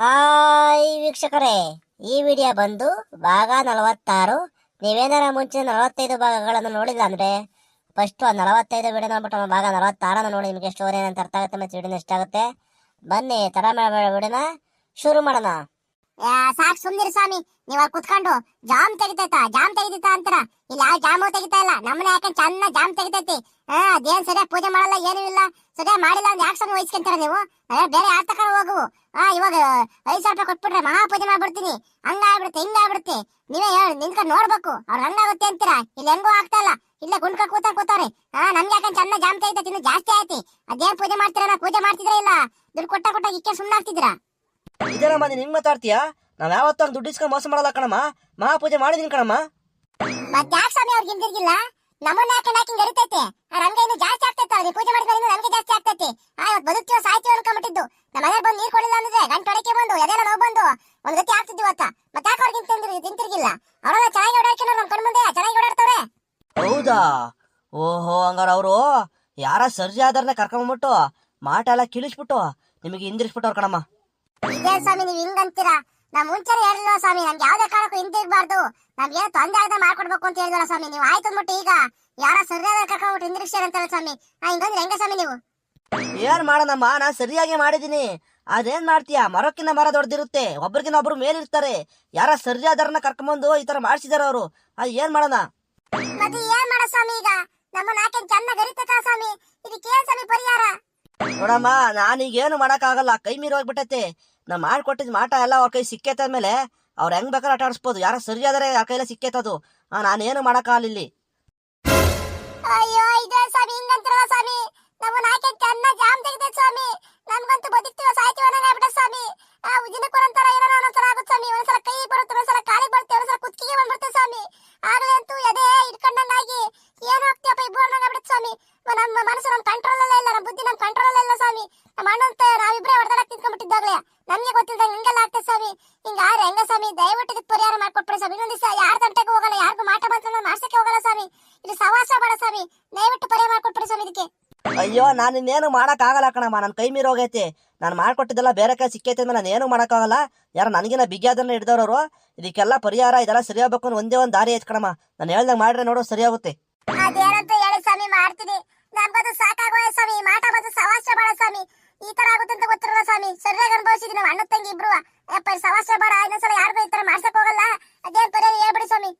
Hi ವೀಕ್ಷಕರೇ, ಈ video ಬಂದು ಭಾಗ ನಲವತ್ತಾರು. ನೀವೇನಾರ ಮುಂಚೆ ನಲವತ್ತೈದು ಭಾಗಗಳನ್ನು ನೋಡಿಲ್ಲ ಅಂದ್ರೆ ಫಸ್ಟ್ ಒಂದು ನಲವತ್ತೈದು ವಿಡಿಯೋ ನೋಡ್ಬಿಟ್ಟು ಭಾಗ ನಲವತ್ತಾರನ್ನು ನೋಡಿ ನಿಮಗೆ ಸ್ಟೋರಿ ಏನಂತ ಅರ್ಥ ಆಗುತ್ತೆ ಮತ್ತೆ ವಿಡಿಯೋ ಇಷ್ಟ ಆಗುತ್ತೆ. ಬನ್ನಿ, ತಡ ಮಾಡಬೇಡ, ವಿಡಿಯೋನ ಶುರು ಮಾಡೋಣ. ಸಾಕ್ ಸುಮ್ನಿರಿ ಸ್ವಾಮಿ. ನೀವ್ ಕುತ್ಕೊಂಡು ಜಾಮ್ ತೆಗಿತೈತ? ಜಾಮ್ ತೆಗಿತೈತ ಅಂತರ? ಇಲ್ಲಿ ಯಾವ ಜಾಮು ತೆಗಿತಾ ಇಲ್ಲ. ನಮ್ಮನೆ ಯಾಕಂದ್ ಚಂದ ಜಾಮ್ ತೆಗಿತೈತಿ? ಹಾ, ಅದೇನ್ ಸರಿಯಾಗಿ ಪೂಜೆ ಮಾಡಲ್ಲ, ಏನು ಇಲ್ಲ. ಸರಿಯಾಗಿ ಮಾಡಿಲ್ಲ ಅಂದ್ರೆ ಯಾಕೆ ಸ್ವಾಮಿ ವಹಿಸ್ಕೊಂತೀರ ನೀವು? ಅದೇ ಬೇರೆ ಯಾರ ತಕ ಹೋಗುವು ಹಾ ಇವಾಗ ಐದು ಸಾವಿರ ರೂಪಾಯಿ ಕೊಟ್ಬಿಟ್ರೆ ಮಹಾ ಪೂಜೆ ಮಾಡ್ಬಿಡ್ತೀನಿ. ಹಂಗ ಆಗ್ಬಿಡುತ್ತೆ ಹಿಂಗ ಆಗ್ಬಿಡುತ್ತೆ ನೀವೇ ಹೇಳಿ ನಿಂತ್ಕೊಂಡು ನೋಡ್ಬೇಕು. ಅವ್ರ ಹಂಗಾಗುತ್ತೆ ಅಂತೀರಾ? ಇಲ್ಲಿ ಹೆಂಗೂ ಆಗ್ತಾ ಇಲ್ಲ. ಇಲ್ಲೇ ಗುಂಡ್ಕ ಕೂತ ಕೂತವ್ರೆ. ಹಾ ನಮ್ಗೆ ಯಾಕೆ ಚಂದ ಜಾಮ್ ತೆಗಿತೈತಿ? ಇನ್ನು ಜಾಸ್ತಿ ಆಯ್ತಿ. ಅದೇನ್ ಪೂಜೆ ಮಾಡ್ತೀರಾ ಪೂಜೆ ಮಾಡ್ತಿದ್ರ ಇಲ್ಲ? ದುಡ್ಡು ಕೊಟ್ಟ ಕೊಟ್ಟ ಇಕ್ಕೆ ಸುಮ್ಮನಾಗ್ತಿದ್ದೀರಾ ಇದೇನಮ್ಮ ಮಾಡಿ ನಿಂಗೆ ಮಾತಾಡ್ತೀಯಾ ನಾವ್ ಯಾವತ್ತೂ ದುಡ್ಡು ಇಸ್ಕೊಂಡ್ ಮೋಸ ಮಾಡಲ್ಲ ಕಣಮ್ಮ. ಮಹಾಪೂಜೆ ಮಾಡಿದೀನಿ ಕಣಮ್ಮ. ಮತ್ ಯಾಕೆ ಸ್ವಾಮಿ ಅವ್ರಿಗೆ ಹಿಂದಿರ್ಗಿಲ್ಲ? ನಮ್ಮನ್ನ ಹಾಕಿ ನಡೀತೈತೆ ಆ ರಂಗ ಇನ್ನು ಜಾಸ್ತಿ ಆಗ್ತೈತೆ ಅವ್ರಿಗೆ. ಪೂಜೆ ಮಾಡಿದ್ರೆ ಇನ್ನು ನಮಗೆ ಜಾಸ್ತಿ ಆಗ್ತೈತೆ. ಆ ಇವತ್ತು ಬದುಕ್ತೀವೋ ಸಾಯ್ತೀವೋ ಅನ್ಕೊಂಬಿಟ್ಟಿದ್ದು ನಮ್ಮ ಮನೆಗೆ ಬಂದು ನೀರ್ ಕೊಡಿಲ್ಲ ಅಂದ್ರೆ ಗಂಟು ಒಡಕೆ ಬಂದು ಎದೆಲ್ಲ ನೋವು ಬಂದು ಒಂದ್ ಗತಿ ಆಗ್ತಿದ್ವಿ ಇವತ್ತ. ಮತ್ತೆ ಯಾಕೆ ಅವ್ರಿಗೆ ತಿಂತಿರ್ ತಿಂತಿರ್ಗಿಲ್ಲ ಅವರೆಲ್ಲ ಚೆನ್ನಾಗಿ ಓಡಾಡ್ಕೊಂಡು ನಮ್ ಕಣ್ಮುಂದೆ ಚೆನ್ನಾಗಿ ಓಡಾಡ್ತವ್ರೆ. ಹೌದಾ? ಓಹೋ ಹಂಗಾರ ಅವರು ಯಾರ ಸರ್ಜಿ ಆಧಾರನ ಕರ್ಕೊಂಡ್ಬಿಟ್ಟು ಮಾಟ ಎಲ್ಲ ಕಿಳಿಸ್ಬಿಟ್ಟು ನಿಮಗೆ ಹಿಂದಿರಿಸ್ಬಿಟ್ಟವ್ರ ಕಣಮ್ಮ. ಇದೇ ಸ್ವಾಮಿ ನೀವ್ ಹಿಂಗಂತೀರಾ? ನಮ್ ಮುಂಚೆನೆ ಹೇಳಿಲ್ಲ ಸ್ವಾಮಿ ನಮ್ಗೆ ಯಾವ್ದೇ ಕಾರಣಕ್ಕೂ ಹಿಂದಿರ್ಬಾರ್ದು ನಮ್ಗೆ ಏನೋ ತೊಂದರೆ ಆಗದೆ ಮಾಡ್ಕೊಡ್ಬೇಕು ಅಂತ ಹೇಳಿದ್ವಲ್ಲ ಸ್ವಾಮಿ ನೀವು ಆಯ್ತು ಅಂದ್ಬಿಟ್ಟು ಈಗ ಯಾರ ಸರಿಯಾದ ಕರ್ಕೊಂಡ್ಬಿಟ್ಟು ಹಿಂದಿರಿಸ್ಯಾರ ಅಂತಲ್ಲ ಸ್ವಾಮಿ. ನಾ ಹಿಂಗಂದ್ರೆ ಹೆಂಗ ಸ್ವಾಮಿ ನೀವು? ಏನ್ ಮಾಡೋಣಮ್ಮ ನಾ ಸರಿಯಾಗಿ ಮಾಡಿದೀನಿ ಅದೇನ್ ಮಾಡ್ತೀಯ? ಮರಕ್ಕಿಂತ ಮರ ದೊಡ್ಡದಿರುತ್ತೆ ಒಬ್ರಿಗಿನ ಒಬ್ರು ಮೇಲಿರ್ತಾರೆ. ಯಾರ ಸರ್ಜಿ ಕರ್ಕೊಂಡ್ಬಂದು ಕರ್ಕೊಂಬಂದು ಈ ತರ ಮಾಡಿಸಿದಾರ ಅವರು. ಅದ್ ಏನ್ ಮಾಡೋಣ? ಮತ್ತೆ ಏನ್ ಮಾಡೋ ಸ್ವಾಮಿ ಈಗ? ನಮ್ಮ ನಾಕೆ ಚೆನ್ನಾಗಿ ಸ್ವಾಮಿ ಇದಕ್ಕೆ ಏನ್ ಸ್ವಾಮಿ ಪರಿಹಾರ? ನೋಡಮ್ಮ, ನಾನೀಗೇನು ಮಾಡಕ್ಕಾಗಲ್ಲ. ಕೈ ಮೀರಿ ಹೋಗ್ಬಿಟ್ಟೈತೆ ನಾ ಮಾಡ್ಕೊಟ್ಟಿದ್ ಮಾಟ ಎಲ್ಲ ಅವ್ರ ಕೈ ಸಿಕ್ಕೈತೆ ಮೇಲೆ ಅವ್ರ ಹೆಂಗ್ ಬೇಕಾದ್ರೆ ಆಟ ಆಡಿಸ್ಬೋದು. ಯಾರ ಸರಿ ಆದರೆ ಆ ಕೈಲ ಸಿಕ್ಕೈತದು ನಾನು ನಾನೇನು ಮಾಡಕ್ಕಾಗಲ್ಲ ಇಲ್ಲಿ. ಅಯ್ಯೋ, ಇದೆ ಸ್ವಾಮಿ, ಹಿಂಗಂತಿರಲ್ಲ ಸ್ವಾಮಿ. ನಮ್ಮನ್ನ ಹಾಕಿ ಚೆನ್ನ ಜಾಮ್ ತೆಗಿತೈತೆ ಸ್ವಾಮಿ. ನನ್ಗಂತೂ ಬದುಕ್ತೀವ ಸಾಯ್ತೀವ ಅನ್ನಂಗ್ ಆಗ್ಬಿಟ್ಟ ಸ್ವಾಮಿ. ಆ ದಿನಕ್ಕೆ ಒಂದೊಂಥರ ಏನೋ ಸಲ ಆಗುತ್ತೆ ಸ್ವಾಮಿ. ಒಂದ್ಸಲ ಕೈ ಬರುತ್ತೆ, ಒಂದ್ಸಲ ಕಾಲಿಗೆ ಬರುತ್ತೆ, ಒಂದ್ಸಲ ಕುತ್ತಿಗೆ ಬಂದ್ಬಿಡುತ್ತೆ ಸ್ವಾಮಿ. ಆಗ್ಲೇ ಅಂತೂ ಎದೆ ಇಟ್ಕೊಂಡಂಗಾಗಿ ಏನು ಹೋಗ್ತೀಯಪ್ಪ ಇಬ್ಬರು ಅನ್ನಂಗ್ ಆಗ್ಬಿಡುತ್ತೆ ಸ್ವಾಮಿ. ನಮ್ಮ ಮನಸ್ಸು ನಮ್ಮ ಕಂಟ್ರೋಲ್ ಅಲ್ಲೇ ಇಲ್ಲ ನಮ್ಮ ಬುದ್ಧಿ ನಮ್ಮ ಕಂಟ್ರೋಲ್ ಇಲ್ಲ ಸ್ವಾಮಿ. ನಮ್ಮ ಅಣ್ಣಂತ ನಾವಿಬ್ರೇ ಹೊಡೆದಾಡಕ್ ನಿಂತ್ಕೊಂಡ್ಬಿಟ್ಟಿದ್ದಾಗಲೇ. ನಮಗೆ ಗೊತ್ತಿಲ್ಲ ಹಿಂಗೆಲ್ಲ ಆಗ್ತದೆ ಸ್ವಾಮಿ. ಹಿಂಗಾದ್ರೆ ಹೆಂಗ ಸ್ವಾಮಿ ದಯವಿಟ್ಟು ಇದಕ್ಕೆ ಪರಿಹಾರ ಮಾಡ್ಕೊಟ್ಬಿಡಿ ಸ್ವಾಮಿ. ಇನ್ನೊಂದು ದಿವಸ ಯಾರು ತಂಟೆಗೆ ಹೋಗಲ್ಲ ಯಾರಿಗೂ ಮಾಟ ಬಂತ ಮಾಡ್ಸಕ್ಕೆ ಹೋಗಲ್ಲ ಸ್ವಾಮಿ. ಇದು ಸವಾಸ ಬೇಡ ಸ್ವಾಮಿ. ದಯವಿಟ್ಟು ಪರಿಹಾರ ಮಾಡ್ಕೊಟ್ಬಿಡಿ ಸ್ವಾಮಿ ಇದಕ್ಕೆ. ಅಯ್ಯೋ ನಾನು ಇನ್ನೇನು ಮಾಡೋಕ್ಕಾಗಲ್ಲ ಕಣಮ್ಮ. ನನ್ನ ಕೈ ಮೀರಿ ಹೋಗೈತೆ. ನಾನು ಮಾಡ್ಕೊಟ್ಟಿದ್ದೆಲ್ಲ ಬೇರೆ ಕೈ ಸಿಕ್ಕೈತೆ ಅಂದ್ರೆ ನಾನು ಏನು ಮಾಡೋಕ್ಕಾಗಲ್ಲ. ಯಾರು ನನಗಿನ ಬಿಗಿಯಾದನ್ನ ಹಿಡಿದವರು ಇದಕ್ಕೆಲ್ಲ ಪರಿಹಾರ ಇದೆಲ್ಲ ಸರಿ ಒಂದೇ ಒಂದು ದಾರಿ ಐತೆ ಕಣಮ್ಮ. ನಾನು ಹೇಳ್ದಂಗೆ ಮಾಡ್ರೆ ನೋಡು ಸರಿ ಆಗುತ್ತೆ ಅದೇನಂತ ಹೇಳಿ ಸ್ವಾಮಿ ಮಾಡ್ತೀನಿ. ನನ್ಗದು ಸಾಕಾಗೋಯ ಸ್ವಾಮಿ ಮಾಟ ಬಂದು ಸವಾಸ ಬಾಳ ಸ್ವಾಮಿ. ಈ ತರ ಆಗುತ್ತೆ ಅಂತ ಗೊತ್ತಿರಲ್ಲ ಸ್ವಾಮಿ. ಸರಿಯಾಗಿ ಅನುಭವಿಸಿದ್ವಿ ನಾವು ಅಣ್ಣ ತಂಗಿ ಇಬ್ರು. ಯಪ್ಪ, ಈ ಸವಾಸ ಬೇಡ ಇನ್ನೊಂದ್ಸಲ ಯಾರು ಈ ತರ ಮಾಡ್ಸಕ್ ಹೋಗಲ್ಲ. ಅದೇನ್ ಪರಿಹಾರ ಹೇಳ್ಬಿಡಿ ಸ್ವಾಮಿ.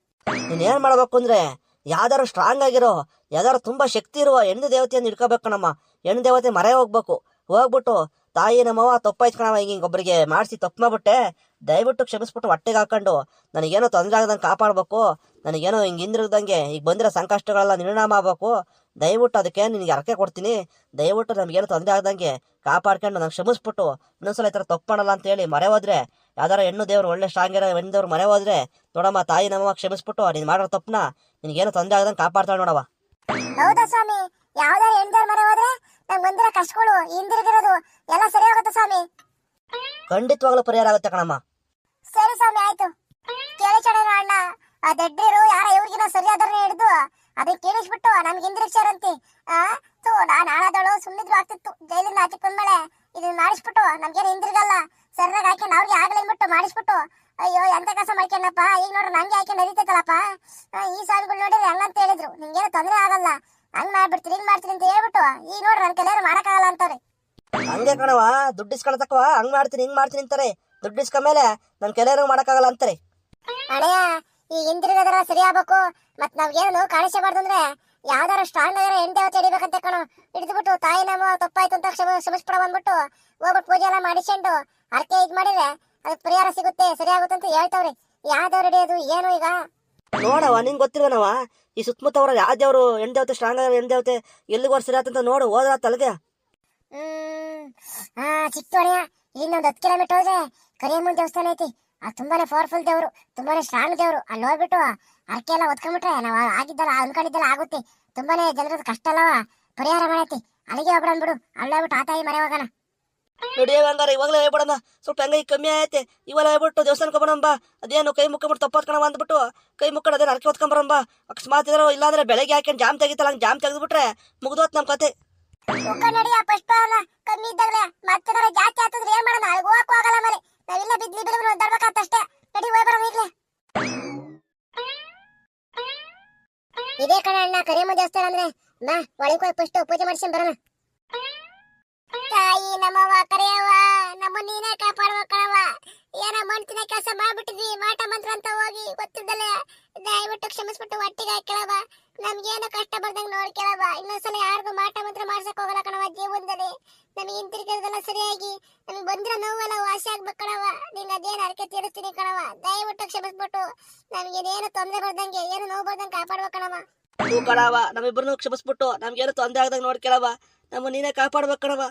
ನೀನ್ ಏನ್ ಮಾಡ್ಬೇಕು ಅಂದ್ರೆ, ಯಾವ್ದಾರು ಸ್ಟ್ರಾಂಗ್ ಆಗಿರೋ, ಯಾವ್ದಾರು ತುಂಬಾ ಶಕ್ತಿ ಇರುವ ಹೆಣ್ಣು ದೇವತೆಯನ್ನು ಇಟ್ಕೋಬೇಕು ನಮ್ಮ ಹೆಣ್ಣು ದೇವತೆ ಮರೆ ಹೋಗ್ಬೇಕು. ಹೋಗ್ಬಿಟ್ಟು ತಾಯಿ ನಮ್ಮವ ತಪ್ಪ ಕಣಮ್ಮ ಹಿಂಗ ಒಬ್ಬರಿಗೆ ಮಾಡಿಸಿ ತಪ್ಪು ಮಾಡ್ಬಿಟ್ಟೆ. ದಯವಿಟ್ಟು ಕ್ಷಮಿಸ್ಬಿಟ್ಟು ಹೊಟ್ಟೆಗೆ ಹಾಕೊಂಡು, ನನಗೇನೋ ತೊಂದರೆ ಆಗದಂಗೆ ಕಾಪಾಡ್ಬೇಕು. ನನಗೇನೋ ಹಿಂಗೆ ಹಿಂದಿರುಗ್ದಂಗೆ ಈಗ ಬಂದಿರೋ ಸಂಕಷ್ಟಗಳೆಲ್ಲ ನಿರ್ಣಾಮ ಆಗ್ಬೇಕು ದಯವಿಟ್ಟು ಅದಕ್ಕೆ ನಿನಗೆ ಅರಕೆ ಕೊಡ್ತೀನಿ. ದಯವಿಟ್ಟು ನಮಗೇನು ತೊಂದರೆ ಆಗ್ದಂಗೆ ಕಾಪಾಡ್ಕೊಂಡು ನಂಗೆ ಕ್ಷಮಿಸ್ಬಿಟ್ಟು ಇನ್ನೊಂದ್ಸಲ ಈ ಥರ ತಪ್ಪು ಅಂತೇಳಿ ಅಂತ ಹೇಳಿ ಮರೆ ಹೋದ್ರೆ ಯಾವ್ದಾರ ಹೆಣ್ಣು ದೇವ್ರು ಒಳ್ಳೆ ಸ್ಟ್ರಾಂಗ್ ಇರೋ ಹೆಣ್ಣು ದೇವ್ರು ಮರೆ ಹೋದ್ರೆ ನೋಡಮ್ಮ ತಾಯಿ ನಮ್ಮ ಕ್ಷಮಿಸ್ಬಿಟ್ಟು ನೀನು ಮಾಡೋ ತಪ್ಪನ ನಿನಗೇನು ತೊಂದರೆ ಆಗ್ದಂಗೆ ಕಾಪಾಡ್ತಾಳೆ ನೋಡವ ಹೌದಾ ಸ್ವಾಮಿ? ಯಾವ್ದಾರ ಹೆಣ್ಣು ದೇವ್ರ ಮರೆ ಹೋದ್ರೆ ನಮ್ಮ ಬಂದಿರೋ ಕಷ್ಟಗಳು ಹಿಂದಿರುಗಿರೋದು ಎಲ್ಲ ಸರಿ ಹೋಗುತ್ತೆ ಸ್ವಾಮಿ. ಖಂಡಿತವಾಗ್ಲೂ ಪರಿಹಾರ ಆಗುತ್ತೆ ಕಣಮ್ಮ. ಸರಿ ಸ್ವಾಮಿ ಆಯ್ತು. ಕೇಳಿ ಚಡನ ಅಣ್ಣ ಆ ದಡ್ಡಿರು ಯಾರ ಇವ್ರಿಗಿನ ಸರಿಯಾದ್ರೆ ಹಿಡಿದು ಅದನ್ನ ಕೇಳಿಸ್ಬಿಟ್ಟು ನಮ್ಗೆ ಹಿಂದಿರುಗ್ಸಾರಂತೆ ಆ ಸೊ ನಾನ್ ಹಾಳಾದಳು ಸುಮ್ಮನಿದ್ರು ಆಗ್ತಿತ್ತು. ಜೈಲಿಂದ ಆಚೆ ಬಂದ್ಮೇಲೆ ಇದನ್ನ ಮಾಡಿಸ್ಬಿಟ್ಟು ನಮ್ಗೇನು ಹಿಂದಿರುಗಲ್ಲ. ಸರಿಯಾಗಿ ಹಾಕಿ ಅವ್ರಿಗೆ ಆಗಲಿ ಬಿಟ್ಟು ಮಾಡಿಸ್ಬಿಟ್ಟು ಅಯ್ಯೋ ಎಂತ ಕಸ ಮಾಡ್ಕೊಂಡಪ್ಪ ಈಗ ನೋಡ್ರಿ ನಂಗೆ ಹಾಕಿ ನಡೀತೈತಲ್ಲಪ್ಪ? ಈ ಸಾಲುಗಳು ನೋಡಿದ್ರೆ ಹಂಗಂತ ಹೇಳಿದ್ರು. ನಿಂಗೇನು ತೊಂದರೆ ಆಗಲ್ಲ. ಹಂಗ್ ಮಾಡ್ಬಿಡ್ತೀನಿ ಹಿಂಗ್ ಮಾಡ್ತೀನಿ ಅಂತ ಹೇಳ್ಬಿಟ್ಟು ಈಗ ನೋಡ್ರಿ ನನ್ ಕೈಲಾರು ಮಾಡಕ್ಕಾಗಲ್ಲ ಅಂತಾರೆ ಹಂಗೆ ಕಣವ ದುಡ್ಡು ಇಸ್ಕೊಳತಕ್ಕವ ಹಂಗ್ ಮಾಡ್ತೀನಿ ಹಿಂಗ್ ಮಾಡ್ತೀನಿ ಅಂತಾರೆ. ದುಡ್ಡು ಇಸ್ಕೊಂಡ್ಮೇಲೆ ನನ್ ಕೆಲವರು ಮಾಡಕ್ಕಾಗಲ್ಲ ಅಂತಾರೆ. ಅಣ್ಣಯ್ಯ ಈ ಹಿಂದಿರುಗದ್ರ ಸರಿ ಆಗ್ಬೇಕು ಮತ್ ನಾವೇನು ಕಾಣಿಸಬಾರ್ದು ಅಂದ್ರೆ ಯಾವ್ದಾರ ಸ್ಟ್ರಾಂಗ್ ನಗರ ಹೆಂಡತಿ ದೇವತೆ ಹಿಡಿಬೇಕಂತ ಕಣೋ. ಹಿಡಿದ್ಬಿಟ್ಟು ತಾಯಿ ನಮ್ಮ ತಪ್ಪಾಯ್ತು ಅಂತ ಕ್ಷಮ ಕ್ಷಮಿಸ್ಬಿಡ ಬಂದ್ಬಿಟ್ಟು ಹೋಗ್ಬಿಟ್ಟು ಪೂಜೆ ಎಲ್ಲ ಮಾಡಿಸ್ಕೊಂಡು ಅರ್ಕೆ ಇದ್ ಮಾಡಿದ್ರೆ ಅದಕ್ಕೆ ಪರಿಹಾರ ಸಿಗುತ್ತೆ ಸರಿ ಆಗುತ್ತೆ ಅಂತ ಹೇಳ್ತಾವ್ರಿ. ಯಾವ್ದವ್ರು ಹಿಡಿಯೋದು ಏನು ಈಗ? ನೋಡವ ನಿಂಗೆ ಗೊತ್ತಿಲ್ವನವ ಈ ಸುತ್ತಮುತ್ತ ಅವ್ರ ಯಾವ ದೇವ್ರು ಹೆಣ್ ದೇವತೆ ಸ್ಟ್ರಾಂಗ್ ಆಗಿರೋ ಹೆಣ್ ದೇವತೆ ಎಲ್ಲಿಗೆ ವರ್ಷ ಅಂತ ನೋಡು ಹೋದ್ರ ತಲೆಗೆ. ಹ್ಮ್ ಹಾ ಇಲ್ಲಿಂದ ಇನ್ನೊಂದು ಹತ್ತು ಕಿಲೋಮೀಟರ್ ಹೋದ್ರೆ ಕರಿಯಮ್ಮನ ದೇವಸ್ಥಾನ ಐತಿ. ತುಂಬಾನೇ ಪವರ್ಫುಲ್ ದೇವ್ರು ತುಂಬಾನೇ ಸ್ಟ್ರಾಂಗ್ ದೇವ್ರು. ಅಲ್ಲಿ ಹೋಗ್ಬಿಟ್ಟು ಅರ್ಕೆ ಎಲ್ಲ ಹೊತ್ಕೊಂಡ್ಬಿಟ್ರೆ ನಾವು ಆಗಿದ್ದಲ್ಲ ಅನ್ಕೊಂಡಿದ್ದೆಲ್ಲ ಆಗುತ್ತೆ. ತುಂಬಾನೇ ಜನರದ ಕಷ್ಟ ಅಲ್ಲವ ಪರಿಹಾರ ಮಾಡೈತಿ. ಅಲ್ಲಿಗೆ ಹೋಗ್ಬಿಡೋಣ ಬಿಡು ಅಲ್ಲಿ ಹೋಗ್ಬಿಟ್ಟು ಆ ತಾಯಿ ಮನೆ ಹೋಗೋಣ. ನೋಡಿ ಹಂಗಾರ ಇವಾಗಲೇ ಹೇಳ್ಬಿಡೋಣ. ಸ್ವಲ್ಪ ಹೆಂಗ ಈಗ ಕಮ್ಮಿ ಆಯ್ತೆ ಇವಾಗ ಹೇಳ್ಬಿಟ್ಟು ದೇವಸ್ಥಾನಕ್ಕೆ ಬರೋಣ ಅದೇನು ಕೈ ಮುಕ್ಕೊಂಬಿಟ್ಟು ತಪ್ಪತ್ ಕಣ ಅಂದ್ಬಿಟ್ಟು ಕೈ ಮುಕ್ಕೊಂಡು ಅದೇನು ಅರ್ಕೆ ಹೊತ್ಕೊಂಬರಂಬ ಅಕಸ್ಮಾತ್ ಇದ್ರು ಇಲ್ಲಾಂದ್ರೆ ಬೆಳಗ್ಗೆ ಹಾಕೊಂಡು ಜಾಮ್ ತೆಗಿತಲ್ಲ ಹಂಗೆ ಜಾಮ್ ತೆಗೆದ್ಬಿಟ್ರೆ ಮುಗ್ದೋತ್ ನಮ್ಮ ಕತೆ. ಕಮ್ಮಿ ಇದ್ದಾಗಲೇ. ಮತ್ತೆ ಜಾಸ್ತಿ ಆಗ್ತದ್ರೆ ಏನ್ ಮಾಡೋಣ? ಹೋಗಕ್ಕೂ ಆಗಲ್ಲ ಮನೆ ನಾವಿಲ್ಲ ಬಿದ್ಲಿ ಬಿಡಬ್ರು ಒದ್ದಾಡ್ಬೇಕಾತಷ್ಟೇ. ನಡಿ ಹೋಗಿ ಬರೋ ಇರ್ಲಿ ಇದೇ ಕಣ ಅಣ್ಣ ಕರಿಯಮ್ಮ ದೇವಸ್ಥಾನ ಅಂದ್ರೆ. ಬಾ, ಒಳಗೆ ಹೋಗಿ ಫಸ್ಟ್ ಪೂಜೆ ಮಾಡಿಸ್ಕೊಂಡ್ ಬರೋಣ. ತಾಯಿ ನಮ್ಮವ್ವ ಕರೆಯವ್ವ, ನಮ್ಮ ನೀನೇ ಕಾಪಾಡುವ ಏನೋ ಮಾಡ್ತಿನ ಕೆಲಸ ಮಾಡ್ಬಿಟ್ಟಿದ್ವಿ ಮಾಟ ಮಂತ್ರ ಅಂತ ಹೋಗಿ ಗೊತ್ತಿದ್ದಲ್ಲ ದಯವಿಟ್ಟು ಕ್ಷಮಿಸ್ಬಿಟ್ಟು ಒಟ್ಟಿಗೆ ಹಾಕ್ಯಳವ ನಮ್ಗೇನು ಕಷ್ಟ ಬರ್ದಂಗ್ ನೋಡ್ಕೊಳವ ಇನ್ನೊಂದ್ಸಲ ಯಾರಿಗೂ ಮಾಟ ಮಂತ್ರ ಮಾಡ್ಸಕ್ ಹೋಗಲ್ಲ ಕಣವ ಜೀವನದಲ್ಲಿ. ನಮಗೆ ಹಿಂತಿರುಗಿರೋದೆಲ್ಲ ಸರಿಯಾಗಿ. ನಮಗೆ ಬಂದಿರೋ ನೋವೆಲ್ಲ ವಾಸಿ ಆಗ್ಬೇಕು ಕಣವ ನಿಂಗೆ ಅದೇನು ಅರಕೆ ತೀರಿಸ್ತೀನಿ ಕಣವ ದಯವಿಟ್ಟು ಕ್ಷಮಿಸ್ಬಿಟ್ಟು. ನಮ್ಗೇನೇನು ತೊಂದರೆ ಬರ್ದಂಗೆ, ಏನು ನೋವು ಬರ್ದಂಗೆ ಕಾಪಾಡ್ಬೇಕು ಕಣವ ಕಣವ ನಮ್ಮಿಬ್ಬರನ್ನು ಕ್ಷಮಿಸ್ಬಿಟ್ಟು. ನಮ್ಗೇನು ತೊಂದರೆ ಆಗ್ದಂಗೆ ನೋಡ್ಕೊಳವ ನಮ್ಮ ನೀನೇ ಕಾಪಾಡ್ಬೇಕು ಕಣವ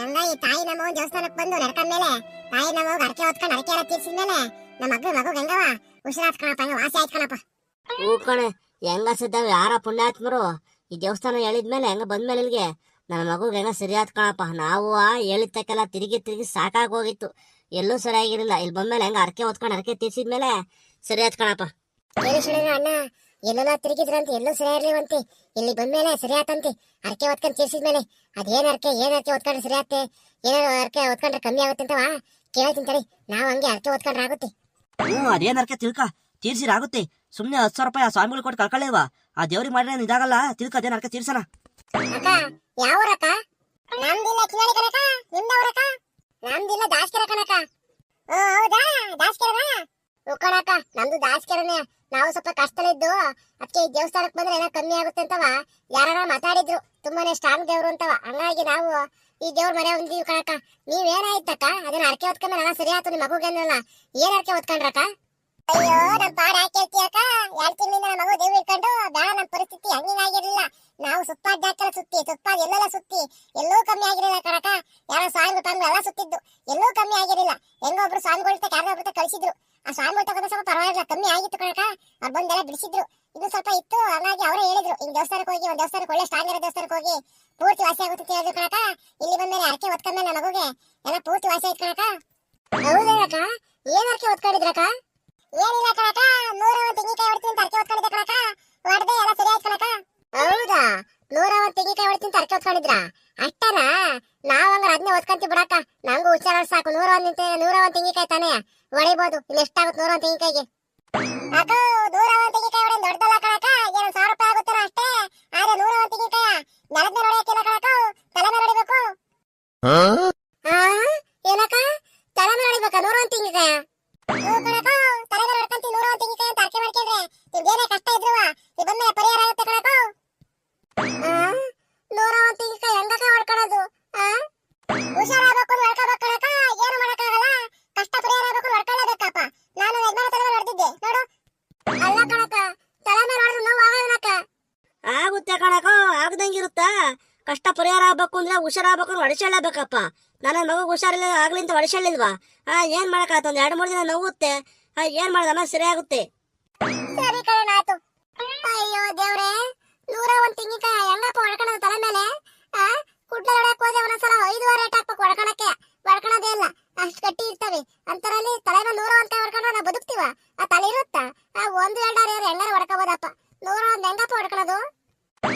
ಎಲ್ಲ ಈ ತಾಯಿ ನಮ್ಮವ್ವ ದೇವಸ್ಥಾನಕ್ಕೆ ಬಂದು ನಡ್ಕೊಂಡ್ ಮೇಲೆ ತಾಯಿ ನಮ್ಮವ್ಗ ಅರಕೆ ಹೊತ್ಕೊಂಡು ಅರಕೆ ಎಲ್ಲ ತೀರ್ಸಿದ ಮೇಲೆ ನಮ್ಮ ಮಗ ಮಗು ಹೆಂಗವ ಉಸಿರಾತ್ ಕಣಪ್ಪ ಹಂಗ ವಾಸಿ ಆಯ್ತು ಕಣಪ್ಪ. ಹೂ ಕಣೆ ಹೆಂಗ ಸಿದ್ದಾವ ಯಾರ ಪುಣ್ಯಾತ್ಮರು ಈ ದೇವಸ್ಥಾನ ಹೇಳಿದ್ಮೇಲೆ ಹೆಂಗ ಬಂದ್ಮೇಲೆ ಇಲ್ಲಿಗೆ ನನ್ನ ಮಗುಗೆ ಹೆಂಗ ಸರಿಯಾದ ಕಣಪ್ಪ. ನಾವು ಆ ಹೇಳಿದ್ದಕ್ಕೆಲ್ಲ ತಿರುಗಿ ತಿರುಗಿ ಸಾಕಾಗಿ ಹೋಗಿತ್ತು. ಎಲ್ಲೂ ಸರಿಯಾಗಿರಲಿಲ್ಲ ಇಲ್ಲಿ ಬಂದ್ಮೇಲೆ ಹೆಂಗ ಅರಕೆ ಹೊತ್ಕೊಂಡು ಅರಕೆ ತೀರ್ಸಿದ್ಮೇಲೆ ಸರಿ ಆತ್ ಕಣಪ್ಪ. ಅಣ್ಣ. ಎಲ್ಲೆಲ್ಲ ತಿರುಗಿದ್ರಂತೆ ಎಲ್ಲೂ ಸರಿಯಾಗಿರ್ಲಿ ಇರ್ಲಿವಂತೆ ಇಲ್ಲಿ ಬಂದ್ಮೇಲೆ ಅರ್ಕೆ ಅರಕೆ ಹೊತ್ಕೊಂಡ್ ತೀರ್ಸಿದ್ಮೇಲೆ ಅದೇನ್ ಅರ್ಕೆ ಏನು ಅರ್ಕೆ ಓದ್ಕೊಂಡ್ರೆ ಸರಿ ಆಗುತ್ತೆ ಅರ್ಕೆ ಓದ್ಕೊಂಡ್ರೆ ಕಮ್ಮಿ ಆಗುತ್ತೆ ಅಂತವಾ ಕೇಳ್ತೀನಿ ತಡಿ. ನಾವು ಹಂಗೆ ಅರ್ಕೆ ಓದ್ಕೊಂಡ್ರೆ ಆಗುತ್ತೆ. ಹ್ಞೂ ಅದೇನರ್ಕೆ ತಿಳ್ಕ? ತೀರ್ಸಿರಾಗುತ್ತೆ ಸುಮ್ಮನೆ ಹತ್ತು ಸಾವಿರ ರೂಪಾಯಿ ಆ ಸ್ವಾಮಿಗಳು ಕೊಟ್ಟು ಕಳ್ಕೊಳ್ಳೇವ ಆ ದೇವ್ರಿಗೆ ಮಾಡಿದ್ರೆ ಇದಾಗಲ್ಲ ತಿಳ್ಕ ಅದೇನು ಅರ್ಕೆ ತೀರ್ಸಣ. ಅಕ್ಕ ಯಾವ ಊರಕ್ಕ ನಮ್ದಿಲ್ಲ ಕಿನಾಳಿ ಕಣಕ ನಿಮ್ದವ್ರಕ್ಕ ನಮ್ದಿಲ್ಲ ದಾಸ್ಕೆರ ಕಣಕ ಓ ಹೌದಾ? ದಾಸ್ಕೆರನಾ ಓ ಕಣಕ ನಮ್ದು ದಾಸ್ಕೆರನೇ. ನಾವು ಸ್ವಲ್ಪ ಕಷ್ಟದಲ್ಲಿದ್ದು ಅದಕ್ಕೆ ಈ ದೇವಸ್ಥಾನಕ್ಕೆ ಬಂದ್ರೆ ಏನೋ ಕಮ್ಮಿ ಆಗುತ್ತೆ ಅಂತವ ಯಾರ ಮಾತಾಡಿದ್ರು. ತುಂಬಾನೇ ಸ್ಟ್ರಾಂಗ್ ದೇವ್ರು ಅಂತವ. ಹಂಗಾಗಿ ನಾವು ಈ ದೇವ್ರ ಮನೆ ಹೊಂದಿದ್ವಿ ಕಣಕ ನೀವೇನಾಯ್ತಕ್ಕ? ಅದನ್ನ ಅರ್ಕೆ ಹೊತ್ಕೊಂಡ್ರೆ ನಾನು ಸರಿ ಆಯ್ತು ನಿಮ್ಮ ಮಗುಗೆ ಅಂದ್ರಲ್ಲ. ಏನ್ ಅರ್ಕೆ ಹೊತ್ಕೊಂಡ್ರಕ್ಕ? ಅಯ್ಯೋ, ನಮ್ ಪಾಡ ಹಾಕೇಳ್ತೀಯಕ್ಕ ಎರಡ್ ತಿಂಗಳಿಂದ ನಮ್ಮ ಮಗು ದೇವ್ ಇಟ್ಕೊಂಡು ಬೇಡ ನಮ್ ಪರಿಸ್ಥಿತಿ ಹಂಗಿನಾಗಿರ್ಲಿಲ್ಲ ನಾವು ಸುಪ್ಪಾಡ್ ಜಾತ್ರ ಸುತ್ತಿ ಸುಪ್ಪಾಡ್ ಎಲ್ಲೆಲ್ಲ ಸುತ್ತಿ, ಎಲ್ಲೂ ಕಮ್ಮಿ ಆಗಿರಲಿಲ್ಲ ಕಣಕ ಯಾರೋ ಸ್ವಾಮಿ ತಂದು ಎಲ್ಲ ಸುತ್ತಿದ್ದು. ಎಲ್ಲೂ ಕಮ್ಮಿ ಆಗಿರಲಿಲ್ಲ. ಹೆಂಗೋ ಒಬ್ರು ಸ್ವಾಮಿಗಳ ಯಾರೋ ಒಬ್ರು ಕಳಿಸಿದ್ರು. ಆ ಸ್ವಾಮಿಗಳ ತಗೊಂಡ ಸ್ವಲ್ಪ ಪರವಾಗಿಲ್ಲ, ಕಮ್ಮಿ ಆಗಿತ್ತು ಕಣಕ ಅವ್ರು ಬಂದೆಲ್ಲ ಬಿಡಿಸಿದ್ರು. ಇದು ಸ್ವಲ್ಪ ಇತ್ತು ಹಾಗಾಗಿ ಅವರೇ ಹೇಳಿದ್ರು ಹಿಂಗ್ ದೇವಸ್ಥಾನಕ್ಕೆ ಹೋಗಿ ಒಂದ್ ದೇವಸ್ಥಾನಕ್ಕೆ ಒಳ್ಳೆ ಸ್ಟ್ರಾಂಗ್ ಇರೋ ದೇವಸ್ಥಾನಕ್ಕೆ ಹೋಗಿ ಪೂರ್ತಿ ವಾಸಿ ಆಗುತ್ತೆ ಹೇಳಿದ್ರು ಕಣಕ ಇಲ್ಲಿ ಬಂದ್ಮೇಲೆ ಅರ್ಕೆ ಹೊತ್ಕೊಂಡ್ಮೇಲೆ ನಮ್ಮ ಮಗುಗೆ. ಎಲ್ಲ ಪೂರ್ತಿ ವಾಸಿ ಆಯ್ತು ಕಣಕ ಹೌದಕ್ಕ ಏನ್ ಅರಕೆ ಹೊತ್ಕೊಂಡಿದ್ರಕ್ಕ ಏನಿಲ್ಲ ಕಣಕ ನೂರ ಒಂದ್ ತೆಂಗಿನಕಾಯಿ ಹೊಡ್ತೀನಿ ಅಂತ ಅರ್ಕೆ ಒತ್ಕೊಂಡಿದ್ದೆ ಕಣಕ ಹೊಡೆದೆ ಎಲ್ಲ ಸರಿ ಆಯ್ತು ಕಣಕ ಹೌದಾ? ನೂರ ಒಂದ್ ತೆಂಗಿನಕಾಯಿ ಹೊಡ್ತೀನಿ ಅರ್ಕೆ ಹೊತ್ಕೊಂಡಿದ್ರ? ಅಷ್ಟನಾ? ನಾವ್ ಹಂಗಾರ ಅದನ್ನೇ ಒತ್ಕೊಂತೀವಿ ಬಿಡಕ್ಕ ನಂಗೂ ಹುಷಾರ ಸಾಕು. ನೂರ ಒಂದ್ ನಿಂತ ನೂರ ಒಂದ್ ತೆಂಗಿನಕಾಯಿ ತಾನೇ. ಹೊಡಿಬೋದು ಇಲ್ಲಿ ಎಷ್ಟಾಗುತ್ತೆ ನೂರ ಒಂದ್ ತೆಂಗಿನಕಾಯಿಗೆ? ಅದು ಆಗತ್ತೆ ಕಣಕ ಆಗದಂಗಿರುತ್ತಾ ಕಷ್ಟ ಪರಿಹಾರ ಆಗ್ಬೇಕು ಅಂದ್ರೆ ಹುಷಾರಾಗಬೇಕು ಅಂದ್ರೆ ಹೊಡೆಸೇಳ್ಬೇಕಪ್ಪ ನನ್ನ ಮಗು ಹುಷಾರಿಲ್ಲ ಆಗ್ಲಿಂತ ಹೊಡೆಸೇಳಿಲ್ವಾ ಹಾ ಏನ್ ಮಾಡಕ್ಕಾತ ಒಂದ್ ಎರಡು ಮೂರು ದಿನ ನೋವುತ್ತೆ. ಹಾ ಏನ್ ಮಾಡ್ದಮ್ಮ ಸರಿಯಾಗುತ್ತೆ? ಸರಿ ಕಣನಾತು ಅಯ್ಯೋ ದೇವರೇ ನೂರ ಒಂದ್ ತೆಂಗಿನಕಾಯಿ ಹೆಂಗಪ್ಪ ಹೊಡ್ಕೊಳೋದು ತಲೆ ಮೇಲೆ? ಆ ಕುಡ್ಲ ಹೊಡಕ್ ಹೋದೆ ಒಂದೊಂದ್ಸಲ ಐದು ವಾರ ರೇಟ್ ಹಾಕ್ಬೇಕು ಹೊಡ್ಕೊಳಕ್ಕೆ ಹೊಡ್ಕೊಳೋದೇ ಇಲ್ಲ ಅಷ್ಟು ಗಟ್ಟಿ ಇರ್ತವೆ. ಅಂತರಲ್ಲಿ ತಲೆ ಮೇಲೆ ನೂರ ಒಂದ್ ಕೈ ಹೊಡ್ಕೊಂಡ್ರೆ ನಾವು ಬದುಕ್ತೀವ? ಆ, ತಲೆ ಇರುತ್ತಾ? ಆ, ಒಂದು ಎರಡಾರು ಹೆಂಗಾರು ಹೊಡ್ಕೋಬೋದಪ್ಪ ನೂರ ಒಂದ್ ಹೆಂಗಪ್ಪ ಹೊಡ್ಕೊಳೋದು